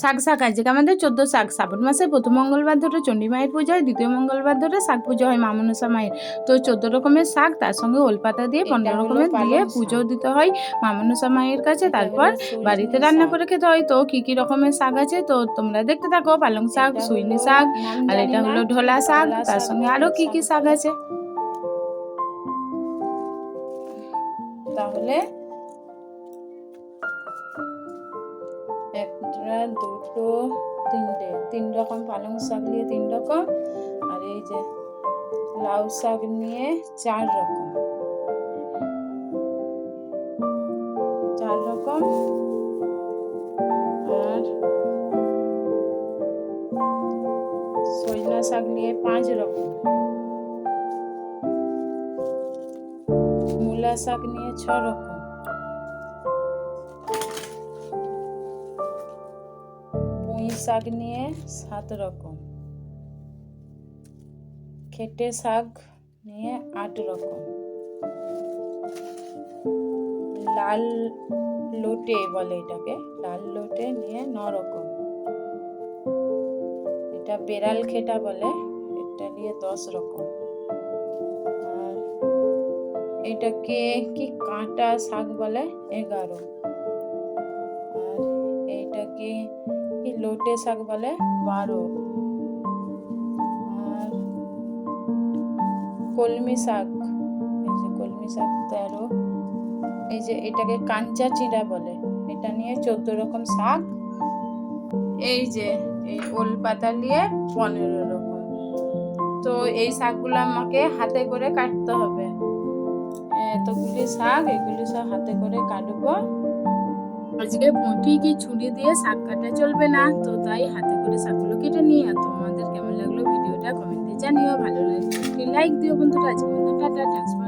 শাক শাক আজকে আমাদের চোদ্দ শাক। শ্রাবণ মাসের প্রথম মঙ্গলবার ধরে চণ্ডী মায়ের পুজো হয় দ্বিতীয় মঙ্গলবার ধরে শাক পুজো হয় মা মনসা মায়ের। তো চোদ্দ রকমের শাক তার সঙ্গে ওলপাতা দিয়ে পনেরো রকমের দিয়ে পুজো দিতে হয় মা মনসা মায়ের কাছে। তারপর বাড়িতে রান্না করে খেতে হয়। তো কি কি রকমের শাক আছে? তো তোমরা দেখতে থাকো পালং শাক সুইনি শাক আর এটা হলো ঢোলা শাক। তার সঙ্গে বা আরও কি কি কি শাক আছে? তাহলে একটা দুটো তিনটে। তিন রকম পালং শাক নিয়ে তিন রকম আর এই যে লাউ শাক নিয়ে চার রকম চার রকম আর সজনা শাক নিয়ে পাঁচ রকম মূলা শাক নিয়ে ছ রকম শাক নিয়ে সাত রকম। খেটে শাক নিয়ে আট রকম। লাল লোটে বলে এটাকে, লাল লোটে নিয়ে ন রকম। এটা বেড়াল খেটা বলে, এটা নিয়ে দশ রকম। এটাকে কি কাঁটা শাক বলে? এগারো। আর এইটাকে লোটে শাক বলে বারো। আর কলমি শাক, এই যে কলমি শাক তেরো। এই যে এটাকে কাঞ্চা চিড়া বলে, এটা নিয়ে চোদ্দ রকম শাক। এই যে এই ওল পাতা নিয়ে পনেরো রকম। তো এই শাকগুলো আমাকে হাতে করে কাটতে হবে। এতগুলি শাক, এগুলি সব হাতে করে কাটবো। আজকে বটি কি ছুরি দিয়ে শাক কাটা চলবে না? তো তাই হাতে করে শাকগুলো কেটে নিই আর তোমাদের কেমন লাগল ভিডিওটা কমেন্টে জানিও। ভালো লাগলে লাইক দিও বন্ধুরা। আজকে বন্ধু টাটা থ্যাংকস ফর ওয়াচিং